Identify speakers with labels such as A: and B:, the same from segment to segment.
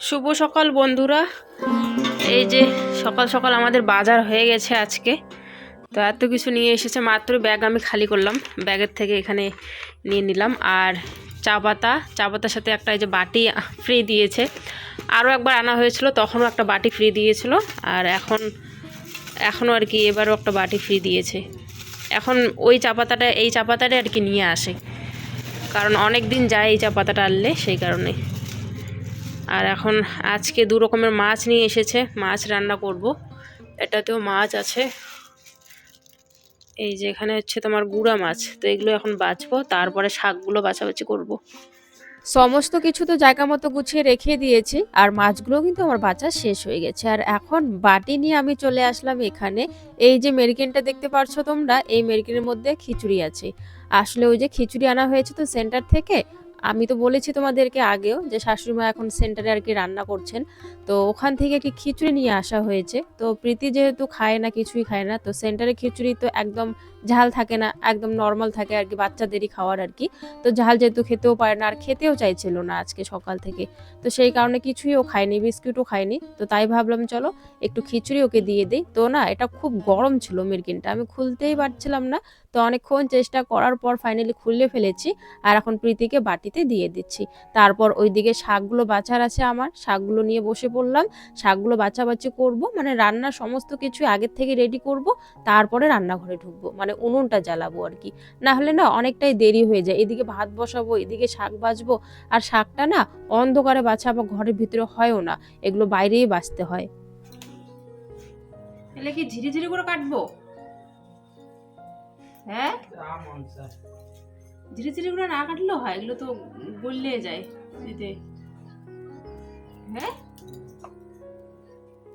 A: শুভ সকাল, বন্ধুরা। এই যে সকাল সকাল আমাদের বাজার হয়ে গেছে আজকে। তো এত কিছু নিয়ে এসেছে, মাত্র ব্যাগ আমি খালি করলাম। ব্যাগের থেকে এখানে নিয়ে নিলাম। আর চা পাতা, চা পাতার সাথে একটা এই যে বাটি ফ্রি দিয়েছে। আরও একবার আনা হয়েছিল, তখনও একটা বাটি ফ্রি দিয়েছিল। আর এখন, এখনও আর কি এবারও একটা বাটি ফ্রি দিয়েছে। এখন ওই চা পাতাটা, এই চা পাতাটা আর কি নিয়ে আসে। কারণ অনেক দিন যায় এই চা পাতাটা আনলে, সেই কারণে। আর এখন আজকে দু রকমের মাছ নিয়ে এসেছে, মাছ রান্না করব। এটাতেও মাছ আছে। এই যে এখানে হচ্ছে তোমার গুঁড়া মাছ, তো এগুলো এখন বাছবো তারপরে শাকগুলো বাছাবাছি করব।
B: সমস্ত কিছু তো জায়গা মতো গুছিয়ে রেখে দিয়েছি, আর মাছগুলো কিন্তু আমার বাচ্চা শেষ হয়ে গেছে। আর এখন বাটি নিয়ে আমি চলে আসলাম এখানে। এই যে মেরিকেনটা দেখতে পারছ তোমরা, এই মেরিকেনের মধ্যে খিচুড়ি আছে। আসলে ওই যে খিচুড়ি আনা হয়েছে তো সেন্টার থেকে আমি তো বলেছি তোমাদেরকে আগেও যে শাশুড়ি মা এখন সেন্টারে আর কি রান্না করছেন। তো ওখান থেকে একটি খিচুড়ি নিয়ে আসা হয়েছে। তো প্রীতি যেহেতু খায় না, কিছুই খায় না, তো সেন্টারে খিচুড়ি তো একদম ঝাল থাকে না, একদম নর্মাল থাকে আর কি, বাচ্চাদেরই খাওয়ার আর কি। তো ঝাল যেহেতু খেতেও পারে না আর খেতেও চাইছিল না আজকে সকাল থেকে। তো সেই কারণে কিছুই ও খায়নি, বিস্কুটও খায়নি। তো তাই ভাবলাম চলো একটু খিচুড়ি ওকে দিয়ে দিই। তো না, এটা খুব গরম ছিল মিরকিনটা আমি খুলতেই পারছিলাম না। তো অনেকক্ষণ চেষ্টা করার পর ফাইনালি খুলে ফেলেছি আর এখন প্রীতিকে বাটিতে দিয়ে দিচ্ছি। তারপর ওইদিকে শাকগুলো বাছার আছে আমার, শাকগুলো নিয়ে বসে পড়লাম। শাকগুলো বাছাবাছি করব মানে রান্নার সমস্ত কিছু আগের থেকে রেডি করব, তারপরে রান্নাঘরে ঢুকবো মানে উনুনটা জ্বালাবো আর কি। না হলে না অনেকটাই দেরি হয়ে যায়, এদিকে ভাত বসাবো, এদিকে শাক বাছবো, আর শাকটা না অন্ধকারে বাছা বা ঘরের ভিতরে হয়ও না, এগুলো বাইরেই বাঁচতে হয়।
A: এলে কি ঝিরি ঝিরি করে কাটবো? হ্যাঁ? ঝিরি ঝিরি করে না কাটলেও হয় এগুলো তো গলে যায় এতে হ্যাঁ?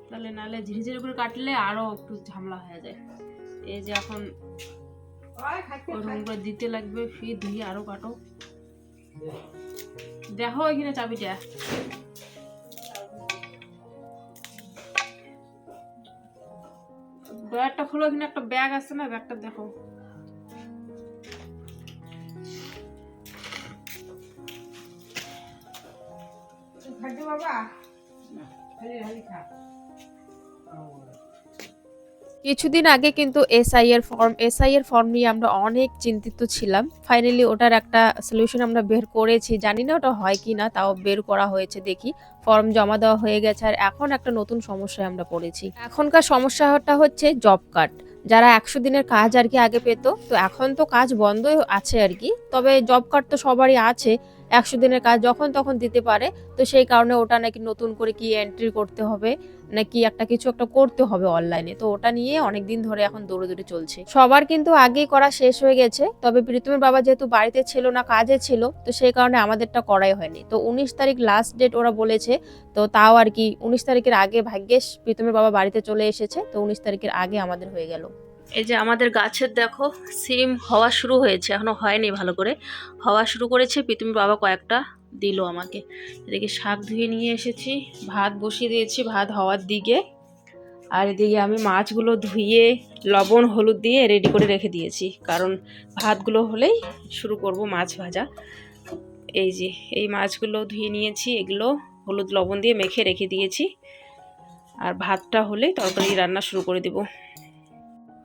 A: তাহলে নাহলে ঝিরি ঝিরি করে কাটলে আরও একটু ঝামেলা হয়ে যায়। এই যে এখন ওরকম করে দিতে লাগবে ফি ধুয়ে আরও কাটো। দেখো এখানে চাবিটা। ব্যাগটা খোলো এখানে একটা ব্যাগ আছে না ব্যাগটা দেখো।
B: কিছুদিন আগে কিন্তু এসআই এর ফর্ম এসআই এর ফর্ম নিয়ে আমরা অনেক চিন্তিত ছিলাম। ফাইনালি ওটার একটা সলিউশন আমরা বের করেছি। জানি না ওটা হয় কি না তাও বের করা হয়েছে দেখি। ফর্ম জমা দেওয়া হয়ে গেছে আর এখন একটা নতুন সমস্যায় আমরা পড়েছি। এখনকার সমস্যাটা হচ্ছে জব কার্ড যারা একশো দিনের কাজ আর কি আগে পেতো তো এখন তো কাজ বন্ধ আছে আর কি। তবে জব কার্ড তো সবারই আছে। একশো দিনের কাজ যখন তখন দিতে পারে, তো সেই কারণে ওটা নাকি নতুন করে কি এন্ট্রি করতে হবে, নাকি একটা কিছু একটা করতে হবে অনলাইনে তো ওটা নিয়ে অনেক দিন ধরে এখন দৌড়ে দৌড়ে চলছে। সবার কিন্তু আগেই করা শেষ হয়ে গেছে, তবে প্রীতমের বাবা যেহেতু বাড়িতে ছিল না, কাজে ছিল, তো সেই কারণে আমাদেরটা করাই হয়নি। তো উনিশ তারিখ লাস্ট ডেট ওরা বলেছে, তো তাও আর কি উনিশ তারিখের আগে ভাগ্যেশ প্রীতমের বাবা বাড়িতে চলে এসেছে, তো উনিশ তারিখের আগে আমাদের হয়ে গেল।
A: এই যে আমাদের গাছের দেখো সিম হওয়া শুরু হয়েছে, এখনও হয়নি ভালো করে। হওয়া শুরু করেছে পিতুমির বাবা কয়েকটা দিল আমাকে। এদিকে শাক ধুয়ে নিয়ে এসেছি, ভাত বসিয়ে দিয়েছি, ভাত হওয়ার দিকে। আর এদিকে আমি মাছগুলো ধুয়ে, লবণ, হলুদ দিয়ে রেডি করে রেখে দিয়েছি। কারণ ভাতগুলো হলেই শুরু করব মাছ ভাজা। এই যে, এই মাছগুলো ধুয়ে নিয়েছি, এগুলো হলুদ, লবণ দিয়ে মেখে রেখে দিয়েছি। আর ভাতটা হলেই তরকারি রান্না শুরু করে দেবো।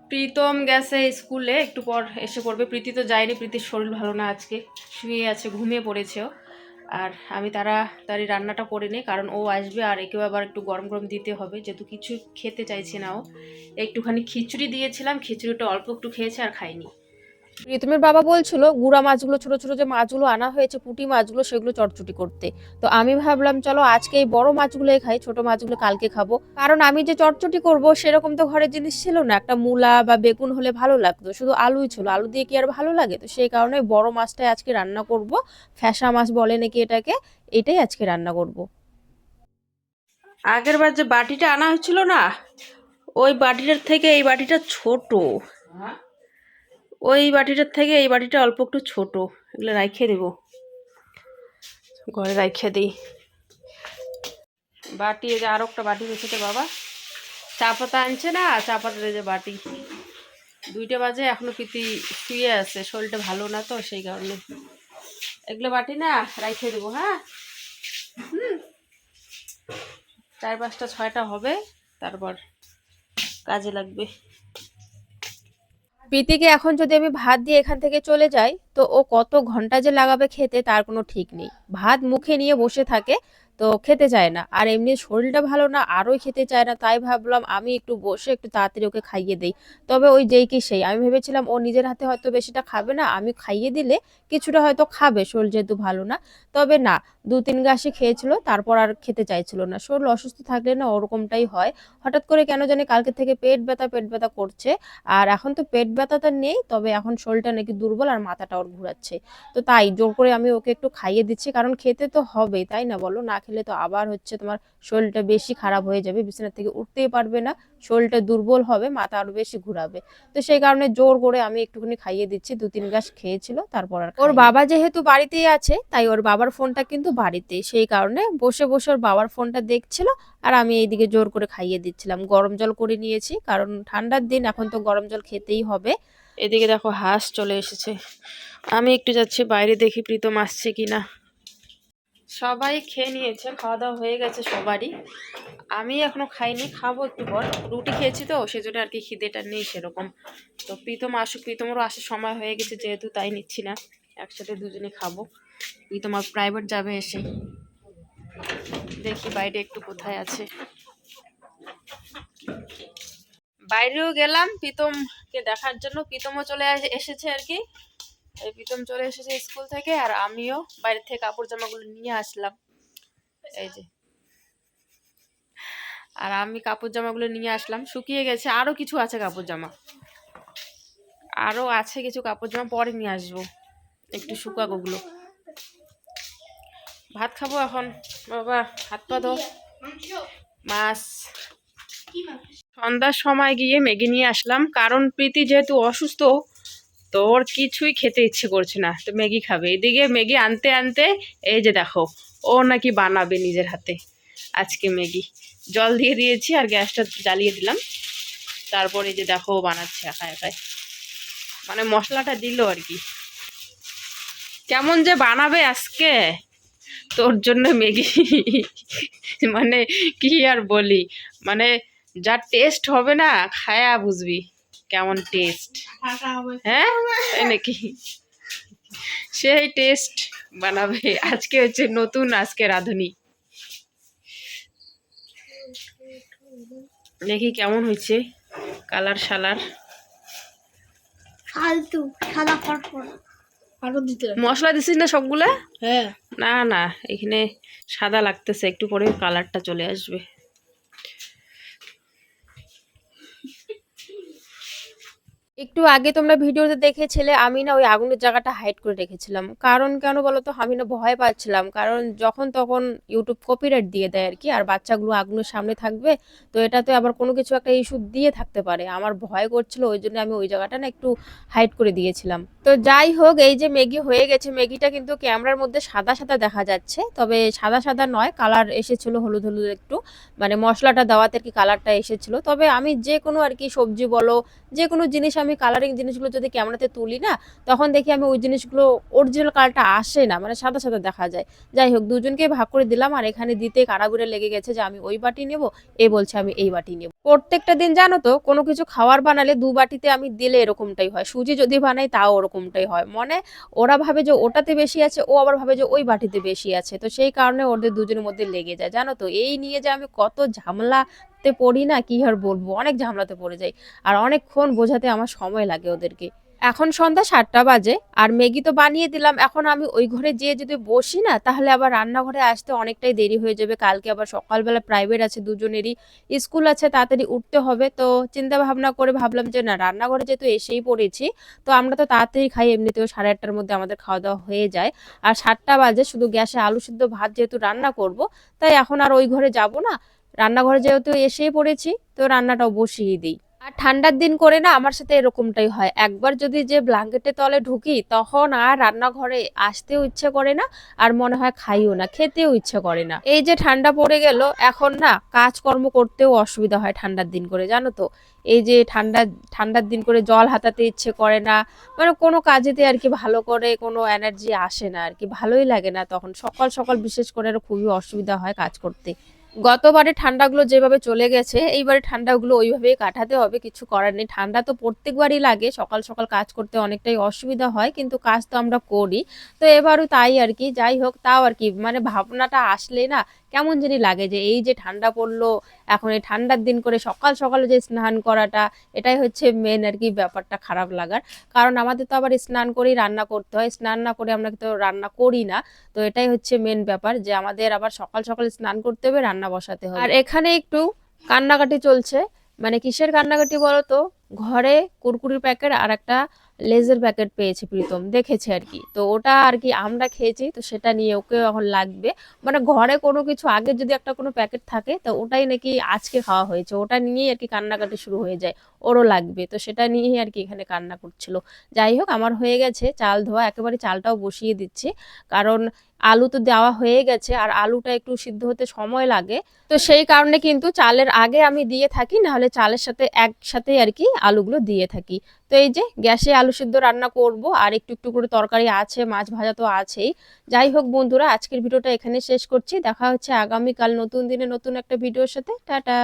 A: প্রীতম গেছে স্কুলে, একটু পর এসে পড়বে। প্রীতি তো যায়নি, প্রীতির শরীর ভালো না আজকে। শুয়ে আছে, ঘুমিয়ে পড়েছেও। আর আমি তারা তারি রান্নাটা করে নিই, কারণ ও আসবে আর একেও আবার একটু গরম গরম দিতে হবে, যেহেতু কিছু খেতে চাইছে না ও। একটুখানি খিচুড়ি দিয়েছিলাম, খিচুড়িটা অল্প একটু খেয়েছে আর খাইনি।
B: প্রীতমের বাবা বলছিল গুড়া মাছগুলো ছোট ছোট যে মাছগুলো আনা হয়েছে পুঁটি মাছগুলো সেগুলো চটচটি করতে। তো আমি ভাবলাম চলো আজকে এই বড় মাছগুলোই খাই ছোট মাছগুলো কালকে খাব। কারণ আমি যে চটচটি করব সেরকম তো ঘরের জিনিস ছিল না। একটা মূলা বা বেগুন হলে ভালো লাগতো শুধু আলুই ছিল। আলু দিয়ে কি আর ভালো লাগে? তো সেই কারণে বড় মাছটাই আজকে রান্না করব। ফ্যাসা মাছ বলে নাকি এটাকে এটাই আজকে রান্না করব।
A: আগের বার যে বাটিটা আনা হয়েছিল না ওই বাটিটার থেকে এই বাটিটা ছোট। ওই বাটিটার থেকে এই বাটিটা অল্প একটু ছোট, এগুলো রাইখে দেব। ঘরে রাইখে দিই। বাটি, এই যে আরও একটা বাটি হয়েছে বাবা। চা পাতা আনছে না? চা পাতার যে বাটি। দুইটা বাজে এখনও পিতি শুয়ে আছে, শরীরটা ভালো না তো, সেই কারণে। এগুলো বাটি না, রাইখে দেবো হ্যাঁ? হুম। চার পাঁচটা, ছয়টা হবে, তারপর কাজে লাগবে।
B: প্রীতিকে এখন যদি আমি ভাত দিয়ে এখান থেকে চলে যাই, তো ও কত ঘণ্টা যে লাগাবে খেতে তার কোনো ঠিক নেই। ভাত মুখে নিয়ে বসে থাকে তো খেতে চায় না। আর এমনি শরীরটা ভালো না আরোই খেতে চায় না, তাই ভাবলাম আমি একটু বসে একটু তাড়াতাড়ি ওকে খাইয়ে দিই। তবে ওই যেই কি সেই, আমি ভেবেছিলাম ও নিজের হাতে হয়তো বেশিটা খাবে না, আমি খাইয়ে দিলে কিছুটা হয়তো খাবে, শরীর যেহেতু ভালো না। তবে না, দু তিন গাছই খেয়েছিল, তারপর আর খেতে চাইছিল না। শরীর অসুস্থ থাকলে না ওরকমটাই হয়। হঠাৎ করে কেন জানি কালকে থেকে পেট ব্যথা পেট ব্যথা করছে। আর এখন তো পেট ব্যথাটা নেই, তবে এখন শরীরটা নাকি দুর্বল আর মাথাটা ওর ঘুরাচ্ছে। তো তাই জোর করে আমি ওকে একটু খাইয়ে দিচ্ছি, কারণ খেতে তো হবেই, তাই না বলো? না খেলে তো আবার হচ্ছে তোমার শরীরটা বেশি খারাপ হয়ে যাবে বিছানা থেকে উঠতেই পারবে না শরীরটা দুর্বল হবে মাথা আরও বেশি ঘুরাবে। তো সেই কারণে জোর করে আমি একটুখানি খাইয়ে দিচ্ছি দু তিন গাছ খেয়েছিল তারপর আর ওর বাবা যেহেতু বাড়িতেই আছে তাই ওর বাবার ফোনটা কিন্তু বাড়িতে। সেই কারণে বসে বসে ওর বাবার ফোনটা দেখছিল আর আমি এইদিকে জোর করে খাইয়ে দিচ্ছিলাম। গরম জল করে নিয়েছি কারণ ঠান্ডার দিন এখন তো গরম জল খেতেই হবে।
A: এদিকে দেখো হাঁস চলে এসেছে। আমি একটু যাচ্ছি বাইরে দেখি প্রীতম আসছে কিনা। সবাই খেয়ে নিয়েছে খাওয়া দাওয়া হয়ে গেছে সবারই। আমি এখনও খাইনি, খাব একটু পর। রুটি খেয়েছি তো, সেজন্য আর কি খিদেটা নেই সেরকম। তো প্রীতম আসুক, প্রীতমেরও আসার সময় হয়ে গেছে যেহেতু, তাই নিচ্ছি না। একসাথে দুজনে খাব। প্রীতম আর প্রাইভেট যাবে এসে। দেখি বাইরে একটু কোথায় আছে। বাইরেও গেলাম প্রীতমকে দেখার জন্য। প্রীতমও চলে এসেছে আর কি। এই প্রীতম চলে এসেছে স্কুল থেকে আর আমিও বাইরে থেকে কাপড় জামাগুলো নিয়ে আসলাম। এই যে। আর আমি কাপড় জামাগুলো নিয়ে আসলাম। শুকিয়ে গেছে। আরও কিছু আছে কাপড় জামা। আরও আছে কিছু কাপড় জামা। পরে নিয়ে আসব। একটু শুকাক ওগুলো। ভাত খাব এখন। বাবা হাত পা ধো। মাছ? সন্ধ্যার সময় গিয়ে ম্যাগি নিয়ে আসলাম। কারণ প্রীতি যেহেতু অসুস্থ তো ওর কিছুই খেতে ইচ্ছে করছে না। তো ম্যাগি খাবে। এদিকে ম্যাগি আনতে আনতে এই যে দেখো, ও নাকি বানাবে নিজের হাতে আজকে ম্যাগি। জল দিয়ে দিয়েছি আর গ্যাসটা জ্বালিয়ে দিলাম। তারপর এই যে দেখো ও বানাচ্ছে একা একাই। মানে মশলাটা দিল আর কি। কেমন যে বানাবে আজকে? তোর জন্য ম্যাগি। মানে কি আর বলি? মানে যা টেস্ট হবে না, খায়া বুঝবি। কেমন টেস্ট হ্যাঁ? তাই নাকি? সেই টেস্ট বানাবে। আজকে হচ্ছে নতুন আজকে রাঁধুনি। দেখি কেমন হয়েছে কালার সালার।
C: ফালতু সাদা ফটফট আরও দিতে
A: মশলা দিছিস না সবগুলা?
C: হ্যাঁ।
A: না না এখানে সাদা লাগতেছে একটু পরে কালারটা চলে আসবে।
B: একটু আগে তোমরা ভিডিওতে দেখেছিলে আমি না ওই আগুনের জায়গাটা হাইড করে রেখেছিলাম। কারণ কেন বলো তো আমি না ভয় পাচ্ছিলাম। কারণ যখন তখন ইউটিউব কপিরাইট দিয়ে দেয় আর কি, আর বাচ্চাগুলো আগুনের সামনে থাকবে, তো এটাতে আবার কোনো কিছু একটা ইস্যু দিয়ে থাকতে পারে। আমার ভয় করছিল, ওই জন্য আমি ওই জায়গাটা না একটু হাইড করে দিয়েছিলাম। তো যাই হোক, এই যে ম্যাগি হয়ে গেছে। ম্যাগিটা কিন্তু ক্যামেরার মধ্যে সাদা সাদা দেখা যাচ্ছে, তবে সাদা সাদা নয় কালার এসেছিল হলুদ হলুদ একটু। মানে মশলাটা দেওয়াতে আর কি কালারটা এসেছিল। তবে আমি যে কোনো আর কি সবজি বলো যে কোনো জিনিস আমি কালারিং জিনিসগুলো যদি ক্যামেরাতে তুলি না, তখন দেখি আমি ওই জিনিসগুলো অরিজিনাল কালারটা আসে না মানে সাদা সাদা দেখা যায়। যাই হোক, দুজনকে ভাগ করে দিলাম আর এখানে দিতে কারাগুড়ে লেগে গেছে যে আমি ওই বাটি নেব, এ বলছে আমি এই বাটি নেব। প্রত্যেকটা দিন জানো তো, কোনো কিছু খাওয়ার বানালে দু বাটিতে আমি দিলে এরকমটাই হয়, সুজি যদি বানাই তাও ওরকমটাই হয়। মানে ওরা ভাবে যে ওটাতে বেশি আছে, ও আবার ভাবে যে ওই বাটিতে বেশি আছে। তো সেই কারণে ওদের দুজনের মধ্যে লেগে যায়। জানো তো, এই নিয়ে যে আমি কত ঝামেলাতে পড়ি না, কি আর বলব? অনেক ঝামেলাতে পড়ে যাই। আর অনেকক্ষণ বোঝাতে আমার সময় লাগে ওদেরকে। এখন সন্ধ্যা সাতটা বাজে, আর ম্যাগি তো বানিয়ে দিলাম। এখন আমি ওই ঘরে যেয়ে যদি বসি না, তাহলে আবার রান্নাঘরে আসতে অনেকটাই দেরি হয়ে যাবে। কালকে আবার সকালবেলা প্রাইভেট আছে, দুজনেরই স্কুল আছে, তাড়াতাড়ি উঠতে হবে। তো চিন্তা ভাবনা করে ভাবলাম যে, না, রান্নাঘরে যেহেতু এসেই পড়েছি, তো আমরা তো তাড়াতাড়ি খাই, এমনিতেও সাড়ে আটটার মধ্যে আমাদের খাওয়া দাওয়া হয়ে যায়। আর সাতটা বাজে, শুধু গ্যাসে আলু সিদ্ধ ভাত যেহেতু রান্না করব, তাই এখন আর ওই ঘরে যাব না। রান্নাঘরে যেহেতু এসেই পড়েছি, তো রান্নাটাও বসিয়ে দিই। আর ঠান্ডার দিন করে না আমার সাথে এরকমটাই হয়। একবার যদি যে ব্ল্যাঙ্কেটের তলে ঢুকি, তখন আর রান্নাঘরে আসতেও ইচ্ছে করে না, আর মনে হয় খাইও না, খেতেও ইচ্ছে করে না। এই যে ঠান্ডা পড়ে গেল, এখন না কাজকর্ম করতেও অসুবিধা হয় ঠান্ডার দিন করে, জানো তো? এই যে ঠান্ডা, ঠান্ডার দিন করে জল হাতাতে ইচ্ছে করে না মানে কোনো কাজেতে আর কি ভালো করে কোনো এনার্জি আসে না আর কি, ভালোই লাগে না তখন। সকাল সকাল বিশেষ করে খুবই অসুবিধা হয় কাজ করতে। গতবারে ঠান্ডাগুলো যেভাবে চলে গেছে, এইবারে ঠান্ডাগুলো ওইভাবেই কাটাতে হবে, কিছু করার নেই। ঠান্ডা তো প্রত্যেকবারই লাগে, সকাল সকাল কাজ করতে অনেকটাই অসুবিধা হয়, কিন্তু কাজ তো আমরা করি। তো এবারও তাই আর কি, যাই হোক, তাও আর কি মানে ভাবনাটা আসলে না কেমন জানি লাগে যে এই যে ঠান্ডা পড়ল, এখন এই ঠান্ডার দিন করে সকাল সকালে যে স্নান করাটা, এটাই হচ্ছে মেন আর কি ব্যাপারটা খারাপ লাগার। কারণ আমাদের তো আবার স্নান করেই রান্না করতে হয়, স্নান না করে আমরা তো রান্না করি না। তো এটাই হচ্ছে মেন ব্যাপার যে আমাদের আবার সকাল সকাল স্নান করতে হবে, রান্না বসাতে হবে। আর এখানে একটু কান্নাকাটি চলছে মানে কিসের কান্নাকাটি বলো তো ঘরে কুরকুরির প্যাকেট আর একটা লেজের প্যাকেট পেয়েছে প্রীতম, দেখেছে আর কি। তো ওটা আর কি আমরা খেয়েছি, তো সেটা নিয়ে ওকে এখন লাগবে। মানে ঘরে কোনো কিছু আগে যদি একটা কোনো প্যাকেট থাকে, তো ওটাই নাকি আজকে খাওয়া হয়েছে। ওটা নিয়েই আর কি কান্নাকাটি শুরু হয়ে যায়, ওরও লাগবে। তো সেটা নিয়েই আর কি এখানে কান্না করছিল। যাই হোক, আমার হয়ে গেছে চাল ধোয়া, একেবারে চালটাও বসিয়ে দিচ্ছি। কারণ আলু তো দেওয়া হয়ে গেছে, আর আলুটা একটু সিদ্ধ হতে সময় লাগে। তো সেই কারণে কিন্তু চালের আগে আমি দিয়ে থাকি, নাহলে চালের সাথে একসাথে আর কি আলুগুলো দিয়ে থাকি। তো এই যে গ্যাসে আলু সিদ্ধ রান্না করব, আর একটু একটু করে তরকারি আছে, মাছ ভাজা তো আছেই। যাই হোক বন্ধুরা, আজকের ভিডিওটা এখানে শেষ করছি। দেখা হচ্ছে আগামীকাল নতুন দিনে নতুন একটা ভিডিওর সাথে। টাটা!